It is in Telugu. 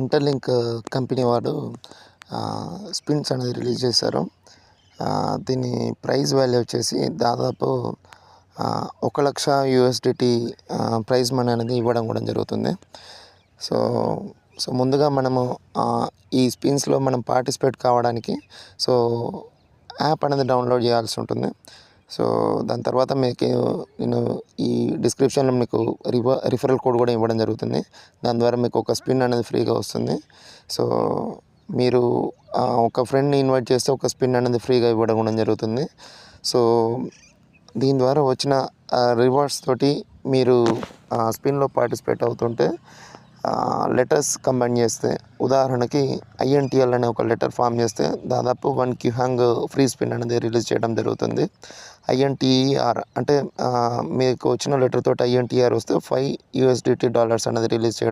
ఇంటర్లింక్ కంపెనీ వాడు స్పిన్స్ అనేది రిలీజ్ చేశారు. దీని ప్రైస్ వాల్యూ వచ్చేసి దాదాపు ఒక లక్ష యూఎస్డిటీ ప్రైజ్ మనీ అనేది ఇవ్వడం కూడా జరుగుతుంది. సో సో ముందుగా మనము ఈ స్పిన్స్లో మనం పార్టిసిపేట్ కావడానికి సో యాప్ అనేది డౌన్లోడ్ చేయాల్సి ఉంటుంది. సో దాని తర్వాత మీకు నేను ఈ డిస్క్రిప్షన్లో మీకు రివర్ రిఫరల్ కోడ్ కూడా ఇవ్వడం జరుగుతుంది. దాని ద్వారా మీకు ఒక స్పిన్ అనేది ఫ్రీగా వస్తుంది. సో మీరు ఒక ఫ్రెండ్ని ఇన్వైట్ చేస్తే ఒక స్పిన్ అనేది ఫ్రీగా ఇవ్వడం కూడా జరుగుతుంది. సో దీని ద్వారా వచ్చిన రివార్డ్స్ తోటి మీరు స్పిన్లో పార్టిసిపేట్ అవుతుంటే లెటర్స్ కంబైన్ చేస్తే ఉదాహరణకి ఐఎన్టీఎల్ అనే ఒక లెటర్ ఫామ్ చేస్తే దాదాపు వన్ క్యూహాంగ్ ఫ్రీ స్పిన్ అనేది రిలీజ్ చేయడం జరుగుతుంది. ఐఎన్టీఆర్ అంటే మీకు వచ్చిన లెటర్ తోటి ఐఎన్టీఆర్ వస్తే ఫైవ్ యూఎస్డిటీ డాలర్స్ అనేది రిలీజ్ చేయడం